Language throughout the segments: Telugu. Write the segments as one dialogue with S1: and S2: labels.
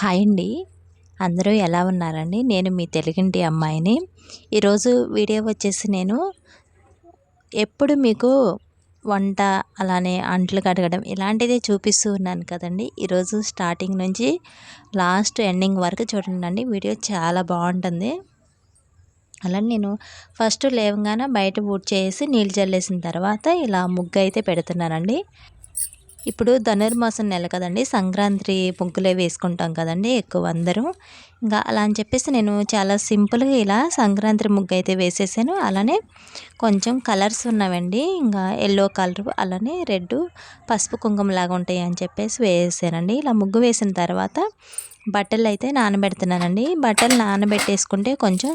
S1: హాయ్ అండి. అందరూ ఎలా ఉన్నారండి? నేను మీ తెలుగింటి అమ్మాయిని. ఈరోజు వీడియో వచ్చేసి నేను ఎప్పుడు మీకు వంట అలానే అంట్లు కడగడం ఇలాంటిదే చూపిస్తూ ఉన్నాను కదండి. ఈరోజు స్టార్టింగ్ నుంచి లాస్ట్ ఎండింగ్ వరకు చూడండి వీడియో చాలా బాగుంటుంది. అలా నేను ఫస్ట్ లేవగానే బయట ఊడ్ చేసి నీళ్ళు చల్లేసిన తర్వాత ఇలా ముగ్గు అయితే పెడుతున్నానండి. ఇప్పుడు ధనుర్మాసం నెల కదండి. సంక్రాంతి ముగ్గులే వేసుకుంటాం కదండి ఎక్కువ అందరూ. ఇంకా అలా అని చెప్పేసి నేను చాలా సింపుల్గా ఇలా సంక్రాంతి ముగ్గు అయితే వేసేసాను. అలానే కొంచెం కలర్స్ ఉన్నవండి. ఇంకా ఎల్లో కలర్ అలానే రెడ్ పసుపు కుంకుమ లాగా ఉంటాయి అని చెప్పేసి వేసానండి. ఇలా ముగ్గు వేసిన తర్వాత బట్టలు అయితే నానబెడుతున్నానండి. బట్టలు నానబెట్టేసుకుంటే కొంచెం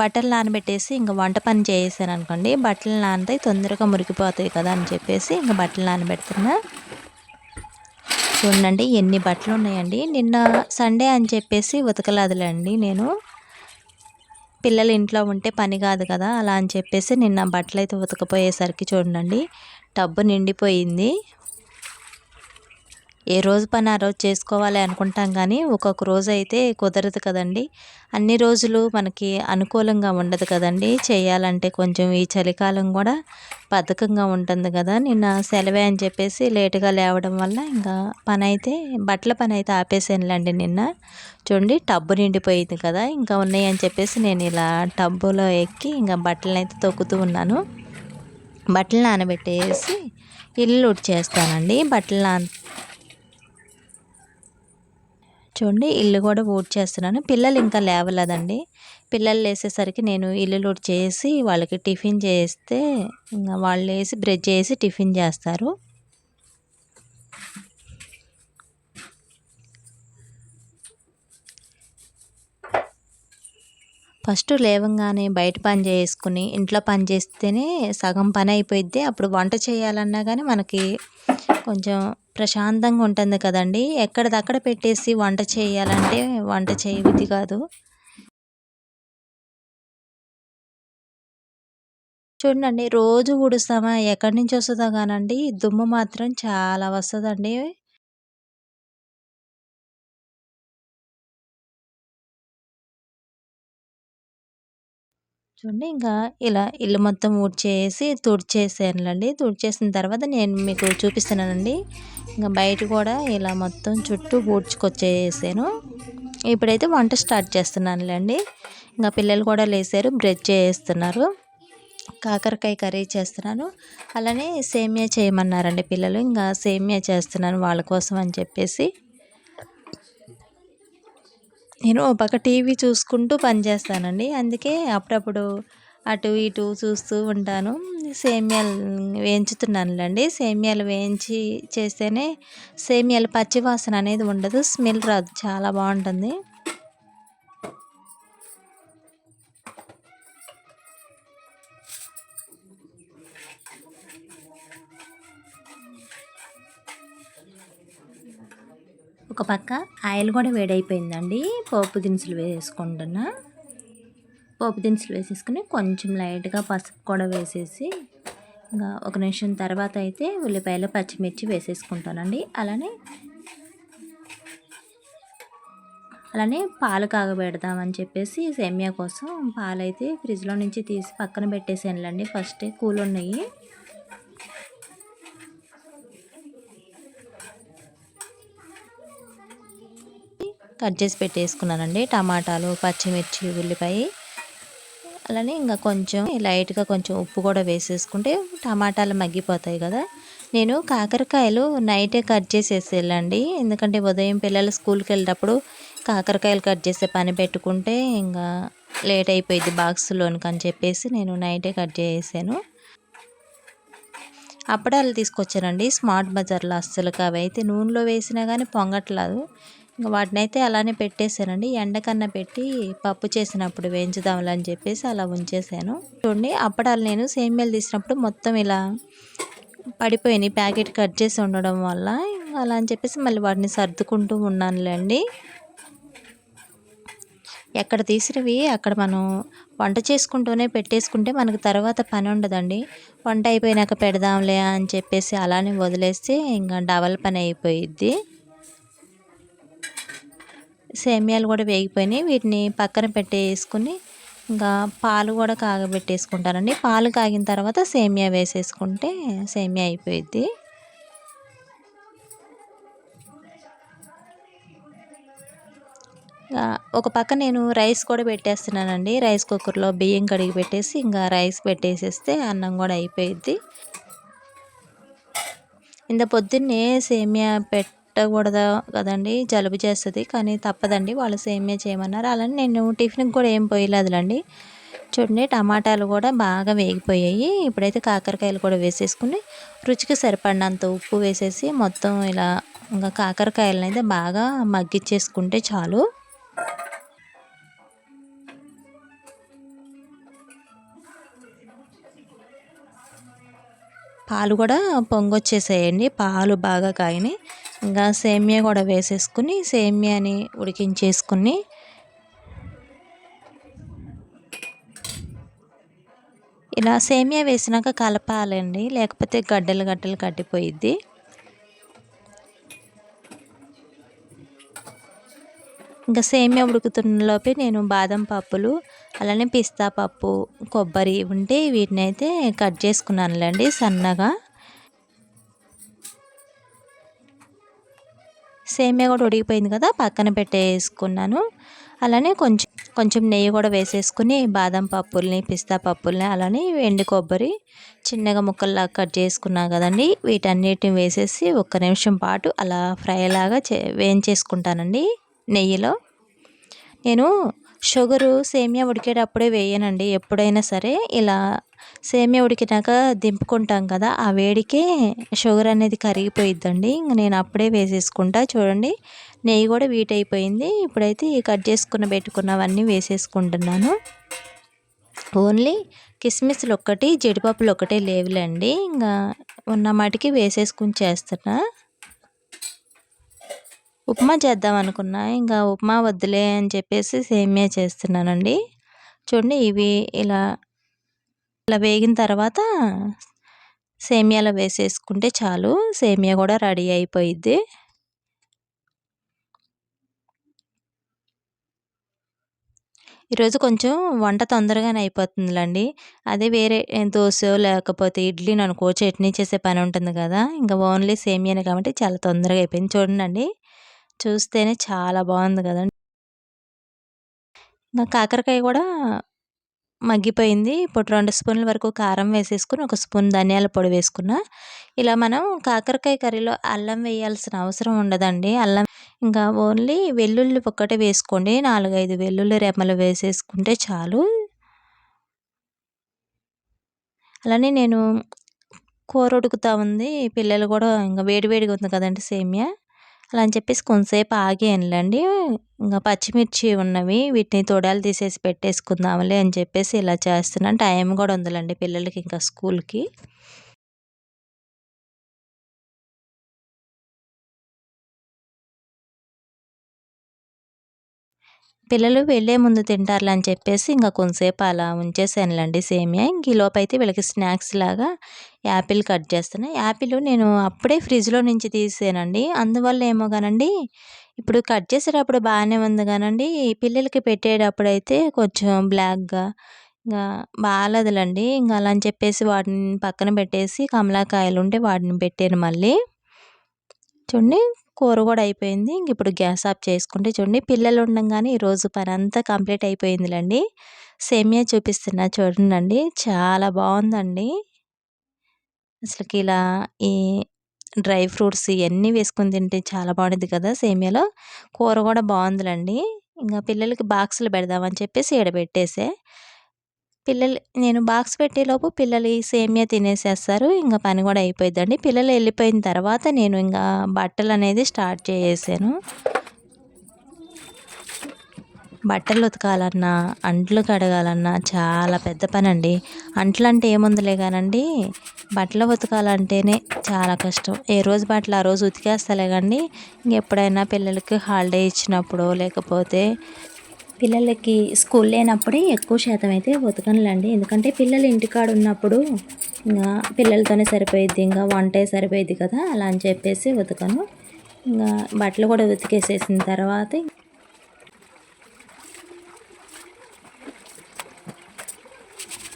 S1: బట్టలు నానబెట్టేసి ఇంకా వంట పని చేసాను అనుకోండి. బట్టలు నానతాయి తొందరగా మురికిపోతాయి కదా అని చెప్పేసి ఇంకా బట్టలు నానబెడుతున్నా. చూడండి ఎన్ని బట్టలు ఉన్నాయండి. నిన్న సండే అని చెప్పేసి ఉతకలేదులేండి నేను. పిల్లలు ఇంట్లో ఉంటే పని కాదు కదా అలా అని చెప్పేసి నిన్న బట్టలు అయితే ఉతకపోయేసరికి చూడండి టబ్బు నిండిపోయింది. ఏ రోజు పని ఆ రోజు చేసుకోవాలి అనుకుంటాం కానీ ఒక్కొక్క రోజు అయితే కుదరదు కదండి. అన్ని రోజులు మనకి అనుకూలంగా ఉండదు కదండి. చేయాలంటే కొంచెం ఈ చలికాలం కూడా బద్ధకంగా ఉంటుంది కదా. నిన్న సెలవే అని చెప్పేసి లేటుగా లేవడం వల్ల ఇంకా పని అయితే బట్టల పని అయితే ఆపేసానులేండి నిన్న. చూడండి టబ్బు నిండిపోయింది కదా. ఇంకా ఉన్నాయి అని చెప్పేసి నేను ఇలా టబ్బులో ఎక్కి ఇంకా బట్టలను అయితే తొక్కుతూ ఉన్నాను. బట్టలు నానబెట్టేసి ఇల్లు చేస్తానండి బట్టలు నాన చూడండి ఇల్లు కూడా ఊడ్ చేస్తున్నాను పిల్లలు ఇంకా లేవలేదండి. పిల్లలు లేసేసరికి నేను ఇల్లు లూడ్ చేసి వాళ్ళకి టిఫిన్ చేస్తే ఇంకా వాళ్ళు వేసి బ్రెడ్ చేసి టిఫిన్ చేస్తారు. ఫస్ట్ లేవంగానే బయట పని చేసుకుని ఇంట్లో పని చేస్తేనే సగం పని అయిపోయిద్ది. అప్పుడు వంట చేయాలన్నా కానీ మనకి కొంచెం ప్రశాంతంగా ఉంటుంది కదండి. ఎక్కడిదక్కడ పెట్టేసి వంట చేయాలంటే వంట చేయబుద్ధి కాదు. చూడండి రోజు ఊడుస్తామా? ఎక్కడి నుంచి వస్తుందో కానండి దుమ్ము మాత్రం చాలా వస్తుందండి. చూడండి ఇంకా ఇలా ఇల్లు మొత్తం ఊడ్చేసి తుడిచేసానులండి తుడిచేసిన తర్వాత నేను మీకు చూపిస్తున్నానండి. ఇంకా బయట కూడా ఇలా మొత్తం చుట్టూ ఊడ్చుకొచ్చేసాను. ఇప్పుడైతే వంట స్టార్ట్ చేస్తున్నానులేండి. ఇంకా పిల్లలు కూడా లేసారు బ్రెడ్ చేస్తున్నారు. కాకరకాయ కర్రీ చేస్తున్నాను. అలానే సేమియా చేయమన్నారండి పిల్లలు. ఇంకా సేమియా చేస్తున్నాను వాళ్ళ కోసం అని చెప్పేసి. నేను ఒక పక్క టీవీ చూసుకుంటూ పనిచేస్తానండి అందుకే అప్పుడప్పుడు అటు ఇటు చూస్తూ ఉంటాను. సేమ్యాలు వేయించుతున్నానులేండి. సేమ్యాలు వేయించి చేస్తేనే సేమ్యాలు పచ్చివాసన అనేది ఉండదు. స్మెల్ రాదు. చాలా బాగుంటుంది. ఒక పక్క ఆయిల్ కూడా వేడైపోయిందండి. పోపు దినుసులు వేసుకుంటున్నా పోపు దినుసులు వేసేసుకుని కొంచెం లైట్గా పసుపు కూడా వేసేసి ఇంకా ఒక నిమిషం తర్వాత అయితే ఉల్లిపాయలు పచ్చిమిర్చి వేసేసుకుంటానండి. అలానే అలానే పాలు కాగబెడదామని చెప్పేసి సేమియా కోసం పాలైతే ఫ్రిడ్జ్లో నుంచి తీసి పక్కన పెట్టేసానులండి. ఫస్టే కూల్ ఉన్నాయి కట్ చేసి పెట్టేసుకున్నానండి. టమాటాలు పచ్చిమిర్చి ఉల్లిపాయ. అలానే ఇంకా కొంచెం లైట్గా కొంచెం ఉప్పు కూడా వేసేసుకుంటే టమాటాలు మగ్గిపోతాయి కదా. నేను కాకరకాయలు నైటే కట్ చేసేసేళ్ళండి ఎందుకంటే ఉదయం పిల్లలు స్కూల్కి వెళ్ళేటప్పుడు కాకరకాయలు కట్ చేసే పని పెట్టుకుంటే ఇంకా లేట్ అయిపోయింది బాక్స్లోనికి అని చెప్పేసి నేను నైటే కట్ చేసాను అప్పడాలు తీసుకొచ్చానండి. స్మార్ట్ బజార్లో అస్సలు అవి అయితే నూనెలో వేసినా కానీ పొంగట్లేదు. ఇంకా వాటిని అయితే అలానే పెట్టేశానండి. ఎండకన్నా పెట్టి పప్పు చేసినప్పుడు వేయించుదాంలే అని చెప్పేసి అలా ఉంచేసాను. చూడండి అప్పడాలు నేను సేమ్యాలు తీసినప్పుడు మొత్తం ఇలా పడిపోయినాయి. ప్యాకెట్ కట్ చేసి ఉండడం వల్ల అలా అని చెప్పేసి మళ్ళీ వాటిని సర్దుకుంటూ ఉన్నానులేండి. ఎక్కడ తీసినవి అక్కడ మనం వంట చేసుకుంటూనే పెట్టేసుకుంటే మనకు తర్వాత పని ఉండదండి. వంట అయిపోయినాక పెడదాంలే అని చెప్పేసి అలానే వదిలేస్తే ఇంకా డబల్ పని అయిపోయిద్ది. సేమియాలు కూడా వేగిపోయినాయి. వీటిని పక్కన పెట్టేసుకుని ఇంకా పాలు కూడా కాగబెట్టేసుకుంటానండి. పాలు కాగిన తర్వాత సేమియా వేసేసుకుంటే సేమియా అయిపోయిద్ది. ఒక పక్క నేను రైస్ కూడా పెట్టేస్తున్నానండి. రైస్ కుక్కర్లో బియ్యం కడిగి పెట్టేసి ఇంకా రైస్ పెట్టేసేస్తే అన్నం కూడా అయిపోయిద్ది. ఇంత పొద్దున్నే సేమియా పెట్టకూడదు కదండి జలుబు చేస్తుంది. కానీ తప్పదండి వాళ్ళు సేమే చేయమన్నారు. అలానే నేను టిఫిన్కి కూడా ఏం పోయలేదులండి. చూడండి టమాటాలు కూడా బాగా వేగిపోయాయి. ఇప్పుడైతే కాకరకాయలు కూడా వేసేసుకుని రుచికి సరిపడినంత ఉప్పు వేసేసి మొత్తం ఇలా ఇంకా కాకరకాయలను అయితే బాగా మగ్గిచ్చేసుకుంటే చాలు. పాలు కూడా పొంగొచ్చేసేయండి. పాలు బాగా కాయని ఇంకా సేమియా కూడా వేసేసుకుని సేమియాని ఉడికించేసుకుని ఇలా సేమియా వేసినాక కలపాలండి. లేకపోతే గడ్డలు గడ్డలు కట్టిపోయిద్ది. ఇంకా సేమియా ఉడుకుతున్నలోపే నేను బాదం పప్పులు అలానే పిస్తా పప్పు కొబ్బరి ఉంటే వీటిని అయితే కట్ చేసుకున్నానులేండి సన్నగా. సేమియా కూడా ఉడికిపోయింది కదా పక్కన పెట్టేసుకున్నాను. అలానే కొంచెం కొంచెం నెయ్యి కూడా వేసేసుకుని బాదం పప్పుల్ని పిస్తా పప్పుల్ని అలానే ఎండు కొబ్బరి చిన్నగా ముక్కల్లా కట్ చేసుకున్నా కదండి. వీటన్నిటిని వేసేసి ఒక్క నిమిషం పాటు అలా ఫ్రై లాగా చే వేయించేసుకుంటానండి నెయ్యిలో. నేను షుగరు సేమియా ఉడికేటప్పుడే వేయనండి. ఎప్పుడైనా సరే ఇలా సేమియా ఉడికినాక దింపుకుంటాం కదా ఆ వేడికే షుగర్ అనేది కరిగిపోయిద్దండి. ఇంక నేను అప్పుడే వేసేసుకుంటా. చూడండి నెయ్యి కూడా వీట్ అయిపోయింది. ఇప్పుడైతే కట్ చేసుకున్న పెట్టుకున్నవన్నీ వేసేసుకుంటున్నాను. ఓన్లీ కిస్మిస్లు ఒక్కటి జీడిపప్పులు ఒక్కటే లేవులేండి. ఇంకా ఉన్న మాటికి వేసేసుకుని చేస్తున్నా. ఉప్మా చేద్దాం అనుకున్నా. ఇంకా ఉప్మా వద్దులే అని చెప్పేసి సేమియా చేస్తున్నానండి. చూడండి ఇవి ఇలా ఇలా వేగిన తర్వాత సేమియాలో వేసేసుకుంటే చాలు. సేమియా కూడా రెడీ అయిపోయిద్ది. ఈరోజు కొంచెం వంట తొందరగానే అయిపోతుందిలండి. అదే వేరే దోశ లేకపోతే ఇడ్లీని అనుకో చట్నీ చేసే పని ఉంటుంది కదా. ఇంకా ఓన్లీ సేమియానే కాబట్టి చాలా తొందరగా అయిపోయింది. చూడండి చూస్తేనే చాలా బాగుంది కదండి. ఇంకా కాకరకాయ కూడా మగ్గిపోయింది. ఇప్పుడు రెండు స్పూన్ల వరకు కారం వేసేసుకుని ఒక స్పూన్ ధనియాల పొడి వేసుకున్నా. ఇలా మనం కాకరకాయ కర్రీలో అల్లం వేయాల్సిన అవసరం ఉండదండి. అల్లం ఇంకా ఓన్లీ వెల్లుల్లి ఒక్కటే వేసుకోండి. నాలుగైదు వెల్లుల్లి రెమ్మలు వేసేసుకుంటే చాలు. అలానే నేను కూర ఉడుకుతా ఉంది. పిల్లలు కూడా ఇంకా వేడివేడిగా ఉంది కదండి సేమియా. అలా అని చెప్పేసి కొంతసేపు ఆగానులేండి. ఇంకా పచ్చిమిర్చి ఉన్నవి వీటిని తొడాలు తీసేసి పెట్టేసుకుందాంలే అని చెప్పేసి ఇలా చేస్తున్నాను. టైం కూడా ఉందిలేండి పిల్లలకి ఇంకా స్కూల్కి. పిల్లలు వెళ్ళే ముందు తింటారులే అని చెప్పేసి ఇంకా కొంతసేపు అలా ఉంచేసానులేండి సేమియా. ఇంక అయితే వీళ్ళకి స్నాక్స్ లాగా యాపిల్ కట్ చేస్తాను యాపిల్ నేను అప్పుడే ఫ్రిడ్జ్లో నుంచి తీసానండి అందువల్ల ఏమో కానండి ఇప్పుడు కట్ చేసేటప్పుడు బాగానే ఉంది కానండి. పిల్లలకి పెట్టేటప్పుడు అయితే కొంచెం బ్లాక్గా ఇంకా బాగాలేదులండి. ఇంకా అలా అని చెప్పేసి వాటిని పక్కన పెట్టేసి కమలాకాయలు ఉంటే వాటిని పెట్టాను మళ్ళీ. చూడండి. కూర కూడా అయిపోయింది. ఇంక ఇప్పుడు గ్యాస్ ఆఫ్ చేసుకుంటే చూడండి పిల్లలు ఉండగానే ఈరోజు పని అంతా కంప్లీట్ అయిపోయిందిలేండి. సేమియా చూపిస్తున్నా చూడండి చాలా బాగుందండి. అసలుకి ఇలా ఈ డ్రై ఫ్రూట్స్ ఇవన్నీ వేసుకుని తింటే చాలా బాగుంటుంది కదా సేమియాలో. కూర కూడా బాగుందిలేండి. ఇంకా పిల్లలకి బాక్సులు పెడదామని చెప్పేసి ఎడబెట్టేసే పిల్లలు నేను బాక్స్ పెట్టేలోపు పిల్లలు ఈ సేమియా తినేసేస్తారు. ఇంకా పని కూడా అయిపోయిందండి పిల్లలు వెళ్ళిపోయిన తర్వాత నేను ఇంకా బట్టలు అనేది స్టార్ట్ చేసేసాను. బట్టలు ఉతకాలన్నా అంట్లు కడగాలన్నా చాలా పెద్ద పని అండి అంట్లు అంటే ఏముందిలే కానండి బట్టలు ఉతకాలంటేనే చాలా కష్టం. ఏ రోజు బట్టలు ఆ రోజు ఉతికేస్తలే కానీ ఇంకెప్పుడైనా పిల్లలకి హాలిడే ఇచ్చినప్పుడు లేకపోతే పిల్లలకి స్కూల్ లేనప్పుడే ఎక్కువ శాతం అయితే ఉతకనులండి ఎందుకంటే పిల్లలు ఇంటికాడ ఉన్నప్పుడు ఇంకా పిల్లలతోనే సరిపోయిద్ది ఇంకా వంటే సరిపోయిద్ది కదా అలా అని చెప్పేసి ఉతకను ఇంకా బట్టలు కూడా ఉతికేసేసిన తర్వాత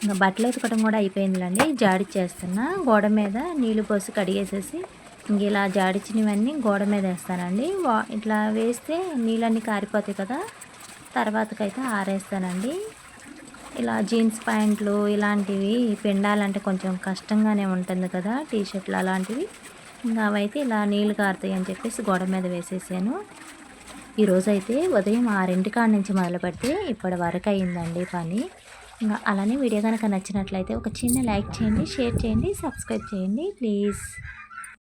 S1: ఇంకా బట్టలు ఉతకడం కూడా అయిపోయిందిలండి. జాడి చేస్తున్నా గోడ మీద నీళ్ళు పోసి కడిగేసేసి ఇంక ఇలా జాడిచినవన్నీ గోడ మీద వేస్తానండి. ఇట్లా వేస్తే నీళ్ళన్నీ కారిపోతాయి కదా తర్వాతకైతే ఆరేస్తానండి. ఇలా జీన్స్ ప్యాంట్లు ఇలాంటివి పిండాలంటే కొంచెం కష్టంగానే ఉంటుంది కదా టీ షర్ట్లు అలాంటివి. ఇంకా అవైతే ఇలా నీళ్ళు కారుతాయి అని చెప్పేసి గోడ మీద వేసేసాను. ఈరోజైతే ఉదయం ఆరింటి కాడ నుంచి మొదలుపెడితే ఇప్పటి వరకు అయిందండి పని. ఇంకా అలానే వీడియో కనుక నచ్చినట్లయితే ఒక చిన్న లైక్ చేయండి షేర్ చేయండి సబ్స్క్రైబ్ చేయండి ప్లీజ్.